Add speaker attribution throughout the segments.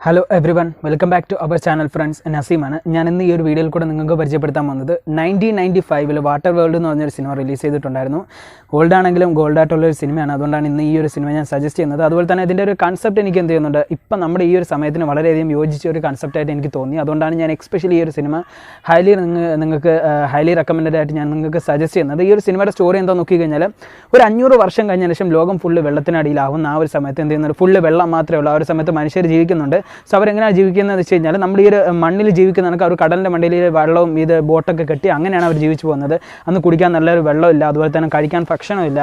Speaker 1: Hello everyone welcome back to our channel friends നസീമാണ് ഞാൻ ഇന്ന് ഈ ഒരു വീഡിയോയിൽ കൂടെ നിങ്ങൾക്ക് പരിചയപ്പെടുത്താൻ വന്നത് നയന്റീൻ നയന്റി ഫൈവിൽ വാട്ടർ വേൾഡ് എന്ന് പറഞ്ഞൊരു സിനിമ റിലീസ് ചെയ്തിട്ടുണ്ടായിരുന്നു. ഗോൾഡ് ആണെങ്കിലും ഗോൾഡ് ആയിട്ടുള്ള ഒരു സിനിമയാണ് അതുകൊണ്ടാണ് ഇന്ന് ഈ ഒരു സിനിമ ഞാൻ സജസ്റ്റ് ചെയ്യുന്നത്. അതുപോലെ തന്നെ ഇതിന്റെ ഒരു കൺസെപ്റ്റ് എനിക്ക് എന്ത് ചെയ്യുന്നുണ്ട്? ഇപ്പം നമ്മുടെ ഈ ഒരു സമയത്തിന് വളരെയധികം യോജിച്ച ഒരു കൺസെപ്റ്റായിട്ട് എനിക്ക് തോന്നി. അതുകൊണ്ടാണ് ഞാൻ എക്സ്പെഷ്യലി ഈ ഒരു സിനിമ ഹൈലി നിങ്ങൾക്ക് ഹൈലി റെക്കമെൻഡഡ് ആയിട്ട് ഞാൻ നിങ്ങൾക്ക് സജസ്റ്റ് ചെയ്യുന്നത്. ഈ ഒരു സിനിമയുടെ സ്റ്റോറി എന്താ നോക്കി കഴിഞ്ഞാൽ ഒരു അഞ്ഞൂറ് വർഷം കഴിഞ്ഞ ശേഷം ലോകം ഫുള്ള് വെള്ളത്തിനടിയിലാവുന്ന ആ ഒരു സമയത്ത് എന്ത് ചെയ്യുന്നത് ഫുള്ള് വെള്ളം മാത്രമേ ഉള്ളൂ. ആ ഒരു സമയത്ത് മനുഷ്യർ ജീവിക്കുന്നുണ്ട്. സോ അവരെങ്ങനെയാണ് ജീവിക്കുന്നത് വെച്ച് കഴിഞ്ഞാൽ നമ്മൾ ഈ ഒരു മണ്ണിൽ ജീവിക്കുന്ന കണക്ക് അവർ കടലിന്റെ മണ്ണിൽ വെള്ളവും ഇത് ബോട്ടൊക്കെ കെട്ടി അങ്ങനെയാണ് അവർ ജീവിച്ചു പോകുന്നത്. അന്ന് കുടിക്കാൻ നല്ലൊരു വെള്ളമില്ല അതുപോലെ തന്നെ കഴിക്കാൻ ഭക്ഷണമില്ല.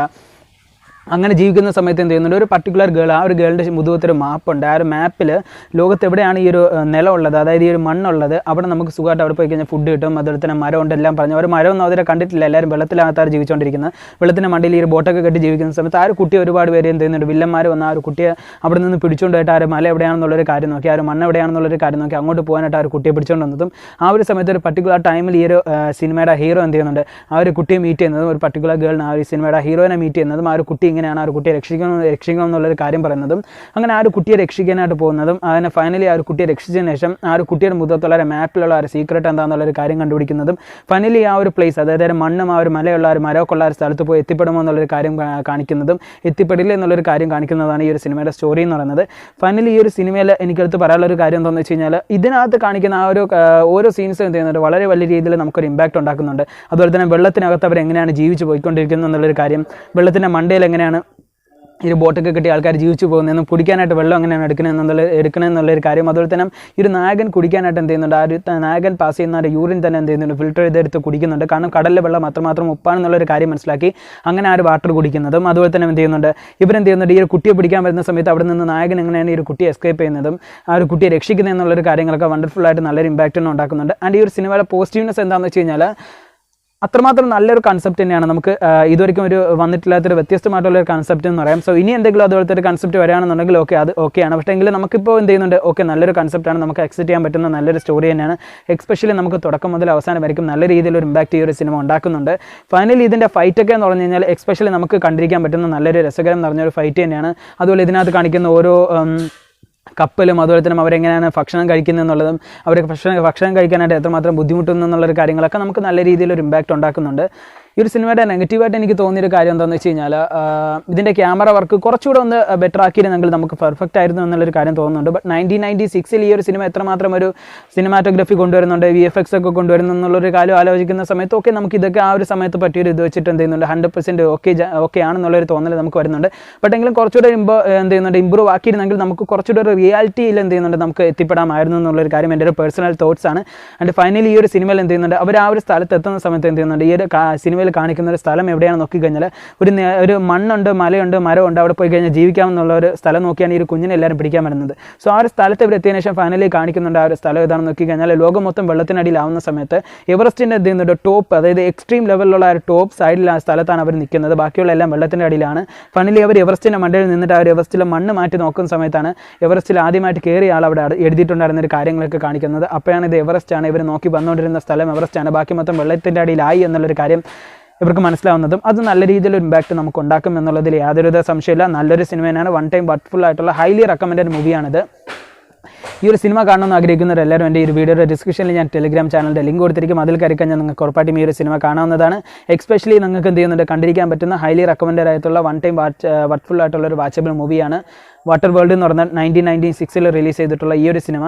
Speaker 1: അങ്ങനെ ജീവിക്കുന്ന സമയത്ത് എന്ത് ചെയ്യുന്നുണ്ട് ഒരു പർട്ടിക്കുലർ ഗേൾ ആ ഒരു ഗേളിന്റെ മുതുകത്തൊരു മാപ്പുണ്ട് ആ ഒരു മാപ്പിൽ ലോകത്ത് എവിടെയാണ് ഈ ഒരു നിലമുള്ളത് അതായത് ഈ ഒരു മണ്ണുള്ളത് അവിടെ നമുക്ക് സുഖമായിട്ട് അവിടെ പോയി കഴിഞ്ഞാൽ ഫുഡ് കിട്ടും അതുപോലെ തന്നെ മരം ഉണ്ട് എല്ലാം പറഞ്ഞു ഒരു മരം ഒന്നും അവരെ കണ്ടിട്ടില്ല എല്ലാവരും വെള്ളത്തിനകത്താണ് ജീവിച്ചുകൊണ്ടിരിക്കുന്നത് വെള്ളത്തിന്റെ മണ്ടിയിൽ ഈ ഒരു ബോട്ടൊക്കെ കെട്ടി ജീവിക്കുന്ന സമയത്ത് ആ ഒരു കുട്ടി ഒരുപാട് പേര് എന്ത് ചെയ്യുന്നുണ്ട് വില്ലന്മാർ വന്ന ആ ഒരു കുട്ടിയെ അവിടെ നിന്ന് പിടിച്ചുകൊണ്ടായിട്ട് ആ ഒരു മല എവിടെയാണെന്നുള്ളൊരു കാര്യം നോക്കി ആ ഒരു മണ്ണ് എവിടെയാണെന്നുള്ളൊരു കാര്യം നോക്കി അങ്ങോട്ട് പോകാനായിട്ട് ആ ഒരു കുട്ടിയെ പിടിച്ചുകൊണ്ട് വന്നതും ആ ഒരു സമയത്ത് ഒരു പർട്ടിക്കുലർ ടൈമിൽ ഈ ഒരു സിനിമയുടെ ഹീറോ എന്ത് ചെയ്യുന്നുണ്ട് ആ ഒരു കുട്ടിയെ മീറ്റ് ചെയ്യുന്നതും ഒരു പർട്ടിക്കുലർ ഗേളിന് ആ ഒരു സിനിമയുടെ ഹീറോയിനെ മീറ്റ് ചെയ്യുന്നതും ആ ഒരു കുട്ടി ഇങ്ങനെയാണ് ആ ഒരു കുട്ടിയെ രക്ഷിക്കണം രക്ഷിക്കണം എന്നുള്ളൊരു കാര്യം പറയുന്നതും അങ്ങനെ ആ ഒരു കുട്ടിയെ രക്ഷിക്കാനായിട്ട് പോകുന്നതും അതിനെ ഫൈനലി ആ ഒരു കുട്ടിയെ രക്ഷിച്ചതിന് ശേഷം ആ ഒരു കുട്ടിയുടെ മുഖത്തുള്ള ഒരു മാപ്പിലുള്ള ഒരു സീക്രട്ട് എന്താണെന്നുള്ളൊരു കാര്യം കണ്ടുപിടിക്കുന്നതും ഫൈനലി ആ ഒരു പ്ലേസ് അതായത് ഒരു മണ്ണും ആ ഒരു മലയുള്ള ഒരു മരമൊക്കെ ഉള്ള ആ ഒരു സ്ഥലത്ത് പോയി എത്തിപ്പെടുമോ എന്നുള്ളൊരു കാര്യം കാണിക്കുന്നതും എത്തിപ്പെടില്ല എന്നുള്ളൊരു കാര്യം കാണിക്കുന്നതാണ് ഈ ഒരു സിനിമയുടെ സ്റ്റോറി എന്ന് പറയുന്നത് ഫൈനലി ഈ ഒരു സിനിമയിൽ എനിക്കടുത്ത് പറയാനുള്ള ഒരു കാര്യം എന്താണെന്ന് വെച്ച് കഴിഞ്ഞാൽ ഇതിനകത്ത് കാണിക്കുന്ന ആ ഒരു ഓരോ സീൻസും ചെയ്യുന്നുണ്ട് വളരെ വലിയ രീതിയിൽ നമുക്കൊരു ഇമ്പാക്റ്റ് ഉണ്ടാക്കുന്നുണ്ട് അതുപോലെ തന്നെ വെള്ളത്തിനകത്ത് അവർ എങ്ങനെയാണ് ജീവിച്ച് പോയിക്കൊണ്ടിരിക്കുന്നത് എന്നുള്ളൊരു കാര്യം വെള്ളത്തിന്റെ മണ്ടയിൽ എങ്ങനെയാണ് ഈ ഒരു ബോട്ടൊക്കെ കിട്ടി ആൾക്കാർ ജീവിച്ചു പോകുന്നതെന്നും കുടിക്കാനായിട്ട് വെള്ളം എങ്ങനെയാണ് എടുക്കണമെന്നുള്ള എടുക്കണമെന്നുള്ളൊരു കാര്യം. അതുപോലെ തന്നെ ഈ ഒരു നായകൻ കുടിക്കാനായിട്ട് എന്ത് ചെയ്യുന്നുണ്ട്? ആ ഒരു നായകൻ പാസ് ചെയ്യുന്ന ഒരു യൂറിൻ തന്നെ എന്ത് ചെയ്യുന്നുണ്ട്? ഫിൽറ്റർ ചെയ്തെടുത്ത് കുടിക്കുന്നുണ്ട്. കാരണം കടലിലെ വെള്ളം അത്രമാത്രം ഉപ്പാണെന്നുള്ളൊരു കാര്യം മനസ്സിലാക്കി അങ്ങനെ ആ ഒരു വാട്ടർ കുടിക്കുന്നതും. അതുപോലെ തന്നെ എന്ത് ചെയ്യുന്നുണ്ട്? ഇവരെന്ത് ചെയ്യുന്നുണ്ട്? ഈ ഒരു കുട്ടിയെ പിടിക്കാൻ വരുന്ന സമയത്ത് അവിടെ നിന്ന് നായകൻ എങ്ങനെയാണ് ഈ ഒരു കുട്ടിയെ എസ്കേപ്പ് ചെയ്യുന്നതും ആ ഒരു കുട്ടിയെ രക്ഷിക്കുന്നത് എന്നുള്ളൊരു കാര്യങ്ങളൊക്കെ വണ്ടർഫുൾ ആയിട്ട് നല്ലൊരു ഇമ്പാക്റ്റ് ഉണ്ടാക്കുന്നുണ്ട്. ആൻഡ് ഈ ഒരു സിനിമയുടെ പോസിറ്റീവ്നെസ് എന്താണെന്ന് വെച്ച് കഴിഞ്ഞാൽ അത്രമാത്രം നല്ലൊരു കൺസെപ്റ്റ് തന്നെയാണ്. നമുക്ക് ഇതുവരെക്കും ഒരു വന്നിട്ടില്ലാത്തൊരു വ്യത്യസ്തമായിട്ടുള്ള ഒരു കൺസെപ്റ്റ് എന്ന് പറയാം. സോ ഇനി എന്തെങ്കിലും അതുപോലത്തെ ഒരു കൺസെപ്റ്റ് വരാണെന്നുണ്ടെങ്കിൽ ഓക്കെ അത് ഓക്കെയാണ് പക്ഷേ എങ്കിലും നമുക്കിപ്പോൾ എന്ത് ചെയ്യുന്നുണ്ട്? ഓക്കെ നല്ലൊരു കൺസെപ്റ്റാണ് നമുക്ക് എക്സിറ്റ് ചെയ്യാൻ പറ്റുന്ന നല്ലൊരു സ്റ്റോറി തന്നെയാണ്. എക്സ്പെഷ്യലി നമുക്ക് തുടക്കം മുതൽ അവസാനം വരയ്ക്കും നല്ല രീതിയിൽ ഒരു ഇമ്പാക്റ്റ് ഈ ഒരു സിനിമ ഉണ്ടാക്കുന്നുണ്ട്. ഫൈനലി ഇതിന്റെ ഫൈറ്റൊക്കെ എന്ന് പറഞ്ഞു കഴിഞ്ഞാൽ എക്സ്പെഷ്യലി നമുക്ക് കണ്ടിരിക്കാൻ പറ്റുന്ന നല്ലൊരു രസകരം നിറഞ്ഞൊരു ഫൈറ്റ് തന്നെയാണ്. അതുപോലെ ഇതിനകത്ത് കാണിക്കുന്ന ഓരോ കപ്പലും അതുപോലെ തന്നെ അവരെങ്ങനെയാണ് ഭക്ഷണം കഴിക്കുന്നത് എന്നുള്ളതും അവർ ഭക്ഷണം ഭക്ഷണം കഴിക്കാനായിട്ട് എത്രമാത്രം ബുദ്ധിമുട്ടുന്നു എന്നുള്ളൊരു കാര്യങ്ങളൊക്കെ നമുക്ക് നല്ല രീതിയിൽ ഒരു ഇമ്പാക്റ്റ് ഉണ്ടാക്കുന്നുണ്ട്. ഈ ഒരു സിനിമയുടെ നെഗറ്റീവായിട്ട് എനിക്ക് തോന്നിയൊരു കാര്യം എന്താണെന്ന് വെച്ച് കഴിഞ്ഞാൽ ഇതിന്റെ ക്യാമറ വർക്ക് കുറച്ചുകൂടെ ഒന്ന് ബെറ്റർ ആക്കിയിരുന്നെങ്കിൽ നമുക്ക് പെർഫെക്റ്റ് ആയിരുന്നു എന്നുള്ളൊരു കാര്യം തോന്നുന്നുണ്ട്. ബട്ട് നയന്റീൻ നയന്റി സിക്സിൽ ഈ ഒരു സിനിമ എത്രമാത്രം ഒരു സിനിമാറ്റോഗ്രഫി കൊണ്ടുവരുന്നുണ്ട് വി എഫ് എക്സ് ഒക്കെ കൊണ്ടുവരുന്നു എന്നുള്ളൊരു കാര്യം ആലോചിക്കുന്ന സമയത്ത് ഓക്കെ നമുക്ക് ഇതൊക്കെ ആ ഒരു സമയത്ത് പറ്റിയൊരു ഇത് വെച്ചിട്ട് എന്ത് ചെയ്യുന്നുണ്ട് ഹൺഡ്രഡ് പെർസെന്റ് ഓക്കെ ഓക്കെ ആണെന്നുള്ളൊരു തോന്നൽ നമുക്ക് വരുന്നുണ്ട്. ബട്ട് എങ്കിലും കുറച്ചുകൂടെ ഇമ്പോ എന്ത് ചെയ്യുന്നുണ്ട് ഇമ്പ്രൂവ് ആക്കിയിരുന്നെങ്കിൽ നമുക്ക് കുറച്ചുകൂടെ ഒരു റിയാലിറ്റിയിൽ എന്ത് ചെയ്യുന്നുണ്ട് നമുക്ക് എത്തിപ്പെടാമായിരുന്നു എന്നുള്ളൊരു കാര്യം എന്റെ ഒരു പേഴ്സണൽ തോട്ട്സ് ആണ്. ആൻഡ് ഫൈനലി ഈ ഒരു സിനിമയിൽ എന്ത് ചെയ്യുന്നുണ്ട് അവർ ആ ഒരു സ്ഥലത്ത് എത്തുന്ന സമയത്ത് എന്ത് ചെയ്യുന്നുണ്ട് ഈ ഒരു കാ- സിനിമയിൽ കാണിക്കുന്ന ഒരു സ്ഥലം എവിടെയാണ് നോക്കിക്കഴിഞ്ഞാൽ ഒരു ഒരു മണ്ണുണ്ട് മലയുണ്ട് മരമുണ്ട് അവിടെ പോയി കഴിഞ്ഞാൽ ജീവിക്കാമെന്നുള്ള ഒരു സ്ഥലം നോക്കിയാണ് ഈ ഒരു കുഞ്ഞിനെ എല്ലാവരും പിടിക്കാൻ വരുന്നത്. സോ ആ ഒരു സ്ഥലത്ത് ഇവർ എത്തിയതിനു ശേഷം ഫൈനലി കാണിക്കുന്നുണ്ട് ആ ഒരു സ്ഥലം ഏതാണെന്ന് നോക്കിക്കഴിഞ്ഞാൽ ലോകം മൊത്തം വെള്ളത്തിനടിയിലാവുന്ന സമയത്ത് എവറസ്റ്റിന്റെ എന്ത് ചെയ്യുന്നുണ്ട് ടോപ്പ് അതായത് എക്സ്ട്രീം ലെവലിലുള്ള ആ ഒരു ടോപ്പ് സൈഡിൽ ആ സ്ഥലത്താണ് അവർ നിൽക്കുന്നത്. ബാക്കിയുള്ള എല്ലാം വെള്ളത്തിന്റെ അടിയിലാണ്. ഫൈനലി അവർ എവറസ്റ്റിന്റെ മണ്ടയിൽ നിന്നിട്ട് ആ ഒരു എവറസ്റ്റിലെ മണ്ണ് മാറ്റി നോക്കുന്ന സമയത്താണ് എവറസ്റ്റിൽ ആദ്യമായിട്ട് കയറിയ ആൾ അവിടെ എഴുതിയിട്ടുണ്ടായിരുന്ന ഒരു കാര്യങ്ങളൊക്കെ കാണിക്കുന്നത്. അപ്പോഴാണ് ഇത് എവറസ്റ്റ് ആണ് ഇവർ നോക്കി വന്നുകൊണ്ടിരുന്ന സ്ഥലം എവറസ്റ്റ് ആണ് ബാക്കി മൊത്തം വെള്ളത്തിന്റെ അടിയിലായി എന്നുള്ളൊരു കാര്യം ഇവർക്ക് മനസ്സിലാവുന്നതും അത് നല്ല രീതിയിൽ ഇമ്പാക്റ്റ് നമുക്ക് ഉണ്ടാക്കും എന്നുള്ളതിൽ യാതൊരുവിധ സംശയമില്ല നല്ലൊരു സിനിമ തന്നെയാണ് വൺ ടൈം ബട്ട്ഫുൾ ആയിട്ടുള്ള ഹൈലി റെക്കമെൻഡഡ് മൂവിയാണിത് ഈ ഒരു സിനിമ കാണണമെന്ന് ആഗ്രഹിക്കുന്നവരെല്ലാവരും എന്റെ ഈ ഒരു വീഡിയോയുടെ ഡിസ്ക്രിപ്ഷനിൽ ഞാൻ ടെലിഗ്രാം ചാനലിന്റെ ലിങ്ക് കൊടുത്തിരിക്കും. അതിൽ കയറി കഴിഞ്ഞാൽ നിങ്ങൾക്ക് ഉറപ്പായിട്ടും ഈ ഒരു സിനിമ കാണാവുന്നതാണ്. എക്സ്പെഷ്യലി നിങ്ങൾക്ക് എന്ത് ചെയ്യുന്നുണ്ട്? കണ്ടിരിക്കാൻ പറ്റുന്ന ഹൈലി റെക്കമെൻഡഡ് ആയിട്ടുള്ള വൺ ടൈം വാച്ച് ആയിട്ടുള്ള ഒരു വാച്ചബിൾ മൂവിയാണ് വാട്ടർ വേൾഡ് എന്ന് പറഞ്ഞാൽ നയന്റീൻ നയന്റി സിക്സിൽ റിലീസ് ചെയ്തിട്ടുള്ള ഈ ഒരു സിനിമ.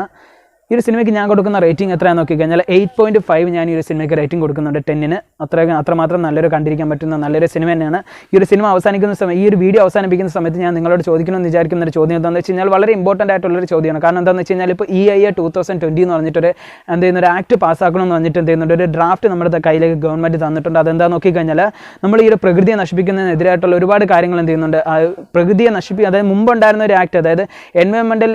Speaker 1: ഈ ഒരു സിനിമയ്ക്ക് ഞാൻ കൊടുക്കുന്ന റേറ്റിംഗ് എത്രയാണെന്ന് നോക്കിക്കഴിഞ്ഞാൽ എയ്റ്റ് പോയിന്റ് ഫൈവ് ഞാൻ ഈ ഒരു സിനിമയ്ക്ക് റേറ്റിംഗ് കൊടുക്കുന്നുണ്ട്. ടെന്നിന് അത്ര അത്രമാത്രം നല്ലൊരു കണ്ടിരിക്കാൻ പറ്റുന്ന നല്ലൊരു സിനിമ തന്നെയാണ്. ഈ ഒരു സിനിമ അവസാനിക്കുന്ന സമയം ഈ ഒരു വീഡിയോ അവസാനിപ്പിക്കുന്ന സമയത്ത് ഞാൻ നിങ്ങളോട് ചോദിക്കണമെന്ന് വിചാരിക്കുന്ന ഒരു ചോദ്യം എന്താണെന്ന് വെച്ച് കഴിഞ്ഞാൽ വളരെ ഇമ്പോർട്ടന്റ് ആയിട്ടുള്ളൊരു ചോദ്യമാണ്. കാരണം എന്താണെന്ന് വെച്ച് കഴിഞ്ഞാൽ ഇപ്പോൾ E I A two thousand twenty എന്ന് പറഞ്ഞിട്ടൊരു എന്ത് ചെയ്യുന്ന ഒരു ആക്ട് പാസ്സാക്കണമെന്ന് പറഞ്ഞിട്ട് എന്ത് ചെയ്യുന്നുണ്ട്? ഒരു ഡ്രാഫ്റ്റ് നമ്മുടെ കയ്യിലേക്ക് ഗവൺമെന്റ് തന്നിട്ടുണ്ട്. അതെന്താ നോക്കിക്കഴിഞ്ഞാൽ നമ്മൾ ഈ ഒരു പ്രകൃതിയെ നശിപ്പിക്കുന്നതിനെതിരായിട്ടുള്ള ഒരുപാട് കാര്യങ്ങൾ എന്ത് ചെയ്യുന്നുണ്ട്? പ്രകൃതിയെ നശിപ്പിക്കുക അതായത് മുമ്പുണ്ടായിരുന്ന ഒരു ആക്ട് അതായത് എൻവയോൺമെന്റൽ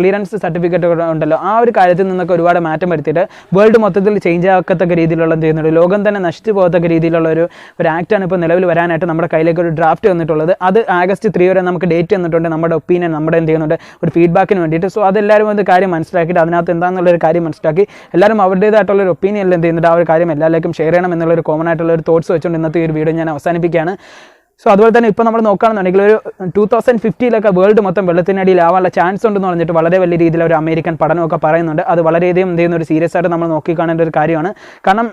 Speaker 1: ക്ലിയറൻസ് സർട്ടിഫിക്കറ്റ് ഉണ്ടല്ലോ. ആ ഒരു കാര്യത്തിൽ നിന്നൊക്കെ ഒരുപാട് മാറ്റം വരുത്തിയിട്ട് വേൾഡ് മൊത്തത്തിൽ ചേഞ്ച് ആക്കത്തക്ക രീതിയിലുള്ള എന്ത് ചെയ്യുന്നുണ്ട്? ലോകം തന്നെ നശിച്ചു പോകത്തക്ക രീതിയിലുള്ള ഒരു ഒരു ആക്റ്റാണ് ഇപ്പോൾ നിലവിൽ വരാനായിട്ട് നമ്മുടെ കയ്യിലേക്ക് ഒരു ഡ്രാഫ്റ്റ് വന്നിട്ടുള്ളത്. അത് ആഗസ്റ്റ് ത്രീ വരെ നമുക്ക് ഡേറ്റ് തന്നിട്ടുണ്ട്. നമ്മുടെ ഒപ്പീനിയൻ നമ്മുടെ എന്ത് ചെയ്യുന്നുണ്ട്? ഒരു ഫീഡ്ബാക്കിന് വേണ്ടിയിട്ട്. സോ അതെല്ലാവരും ഒരു കാര്യം മനസ്സിലാക്കിയിട്ട് അതിനകത്ത് എന്താണെന്നുള്ള ഒരു കാര്യം മനസ്സിലാക്കി എല്ലാവരും അവരുടേതായിട്ടുള്ള ഒരു ഒപ്പീനിയനിൽ എന്ത് ചെയ്യുന്നുണ്ട്? ആ ഒരു കാര്യം എല്ലാവർക്കും ഷെയർ ചെയ്യണം എന്നുള്ളൊരു കോമൺ ആയിട്ടുള്ള ഒരു തോട്ട്സ് വെച്ചുകൊണ്ട് ഇന്നത്തെ ഈ ഒരു വീഡിയോ ഞാൻ അവസാനിപ്പിക്കുകയാണ്. സോ അതുപോലെ തന്നെ ഇപ്പോൾ നമ്മൾ നോക്കുകയാണെന്നുണ്ടെങ്കിൽ ഒരു ടൂ തൗസൻഡ് ഫിഫ്റ്റിയിലൊക്കെ വേൾഡ് മൊത്തം വെള്ളത്തിനടിയിലാവാനുള്ള ചാൻസ് ഉണ്ടെന്ന് പറഞ്ഞിട്ട് വളരെ വലിയ രീതിയിൽ ഒരു അമേരിക്കൻ പഠനമൊക്കെ പറയുന്നുണ്ട്. അത് വളരെയധികം എന്ത് ചെയ്യുന്ന ഒരു സീരിയസ് ആയിട്ട് നമ്മൾ നോക്കിക്കാണേണ്ട ഒരു കാര്യമാണ്. കാരണം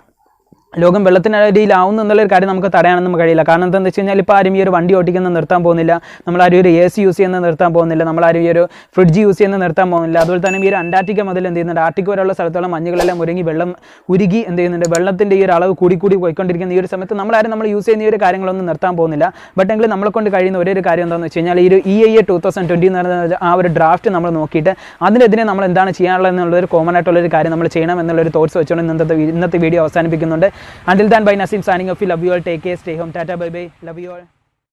Speaker 1: ലോകം വെള്ളത്തിനടിയിലാവുന്നു എന്നുള്ളൊരു കാര്യം നമുക്ക് തടയാനൊന്നും കഴിയില്ല. കാരണം എന്താണെന്ന് വെച്ച് കഴിഞ്ഞാൽ ഇപ്പോൾ ആരും ഈ ഒരു വണ്ടി ഓടിക്കുന്നത് നിർത്താൻ പോകുന്നില്ല. നമ്മളാരും ഒരു എ സി യൂസ് ചെയ്യുന്നത് നിർത്താൻ പോകുന്നില്ല. നമ്മളാരും ഈ ഒരു ഫ്രിഡ്ജ് യൂസ് ചെയ്യുന്നത് നിർത്താൻ പോകുന്നില്ല. അതുപോലെ തന്നെ ഈ ഒരു അന്റാർട്ടിക്ക മുതൽ എന്ത് ചെയ്യുന്നുണ്ട്? ആർട്ടിക് വരെയുള്ള സ്ഥലത്തോളം മഞ്ഞുകളെല്ലാം ഒരുങ്ങി വെള്ളം ഉരുകി എന്ത് ചെയ്യുന്നുണ്ട്? വെള്ളത്തിന്റെ ഈ ഒരു അളവ് കൂടി കൂടി പോയിക്കൊണ്ടിരിക്കുന്ന ഈ ഒരു സമയത്ത് നമ്മളാരും നമ്മൾ യൂസ് ചെയ്യുന്ന ഈ ഒരു കാര്യങ്ങളൊന്നും നിർത്താൻ പോകുന്നില്ല. ബട്ട് എങ്കിലും നമ്മളെ കൊണ്ട് കഴിയുന്ന ഒരേ ഒരു കാര്യം എന്താണെന്ന് വെച്ച് കഴിഞ്ഞാൽ ഈ ഒരു E I A two thousand twenty എന്ന് പറയുന്നത് ആ ഒരു ഡ്രാഫ്റ്റ് നമ്മൾ നോക്കിയിട്ട് അതിനെതിരെ നമ്മൾ എന്താണ് ചെയ്യാനുള്ളത് എന്നുള്ളൊരു കോമൺ ആയിട്ടുള്ള ഒരു കാര്യം നമ്മൾ ചെയ്യണം എന്നുള്ളൊരു തോട്ട്സ് വെച്ചുകൊണ്ട് ഇന്നത്തെ ഇന്നത്തെ വീഡിയോ അവസാനിപ്പിക്കുന്നുണ്ട്. Until then, by Nasim signing off. We love you all. Take care. Stay home. Tata. Bye bye. Love you all.